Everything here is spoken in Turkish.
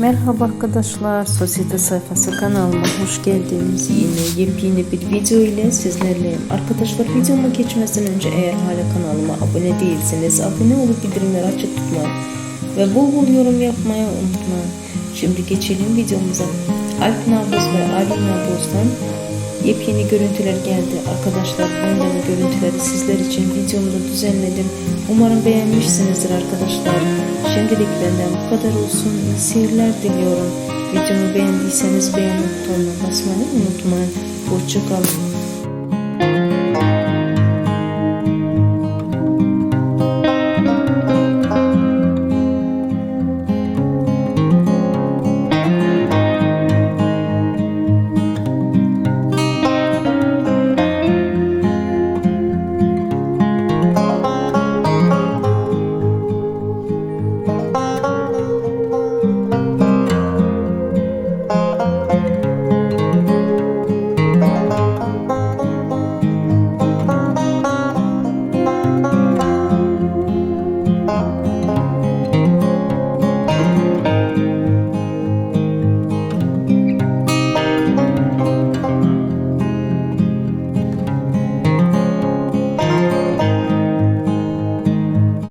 Merhaba arkadaşlar, Sosyete sayfası kanalıma hoş geldiniz. Yine yepyeni bir video ile sizlerleyim. Arkadaşlar videoma geçmeden önce eğer hala kanalıma abone değilseniz abone olup bildirimleri açık tutmayı ve bol bol yorum yapmayı unutmayın. Şimdi geçelim videomuza. Alp Nabuz ve Ali Nabuz'dan yepyeni görüntüler geldi. Arkadaşlar ben de bu görüntüleri sizler için videomda düzenledim. Umarım beğenmişsinizdir arkadaşlar. Şimdilik bu kadar olsun. İyi seyirler diliyorum. Videomu beğendiyseniz beğen butonuna basmayı unutmayın. Hoşçakalın.